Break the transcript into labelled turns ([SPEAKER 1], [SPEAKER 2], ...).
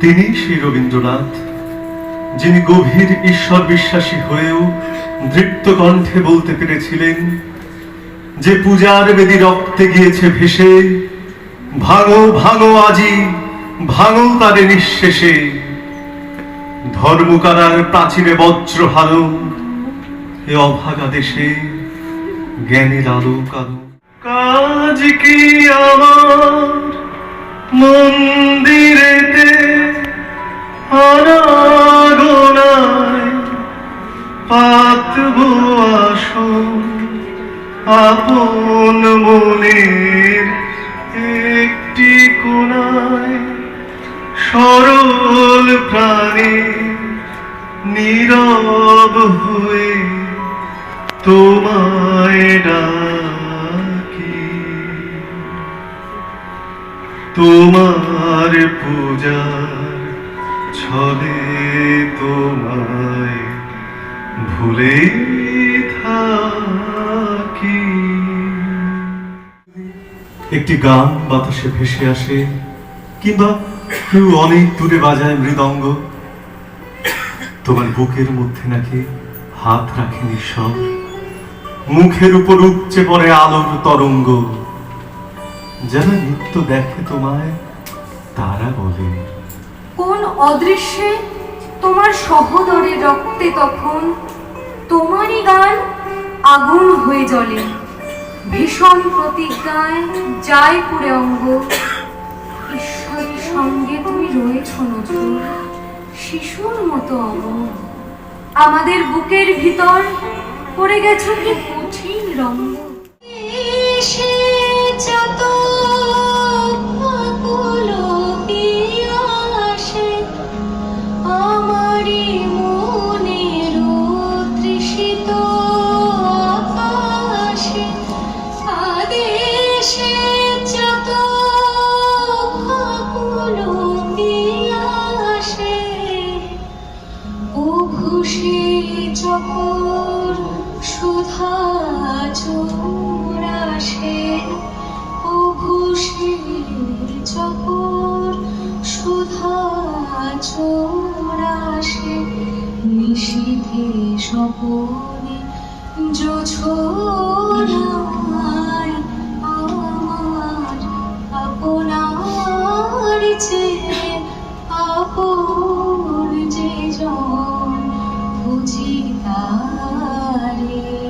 [SPEAKER 1] তিনি সেই রবীন্দ্রনাথ, যিনি গভীর ঈশ্বর বিশ্বাসী হয়েও দৃপ্ত কণ্ঠে বলতে পেরেছিলেন যে পূজার বেদি রক্তে গিয়েছে ভেসে, ভাঙো ভাঙো আজি, ভাঙো তারে নিঃশেষে। ধর্মকারার প্রাচীরে বজ্র হালো এ অভাগা দেশে জ্ঞানের আলো কালো। কাজ কি আমার? আপন মনের একটি কোনায় সরল প্রাণী নীরব হয়ে তোমায় ডাকি। তোমার পূজার ছলে তোমায় ভুলে থাকি। একটি গান বাতাসে ভেসে আসে, কিংবা কেউ অনেক দূরে বাজায় মৃদঙ্গ। তোমার বুকের মধ্যে নাকি হাত রাখে ঈশ্বর মুখের উপর উপচে পড়ে আলোর তরঙ্গ। যারা নিত্য দেখে তোমায়, তারা বলে,
[SPEAKER 2] কোন অদৃশ্যে তোমার সহদরে রক্তে তখন তোমারই গান আগুন হয়ে জ্বলে। ভীষণ প্রতিজ্ঞায় যাই পুরে অঙ্গ। ঈশ্বরের সঙ্গে তুমি রয়েছ নতুন শিশুর মতো অঙ্গ আমাদের বুকের ভিতর পড়ে গেছো কি কঠিন রঙ্গ
[SPEAKER 3] খুশি চকর সুধা চোরাসে ও খুশি চকর সুধা চোরাসে নিশীথে সপনে যোছরায় আমার আপনার চেয়ে താരേ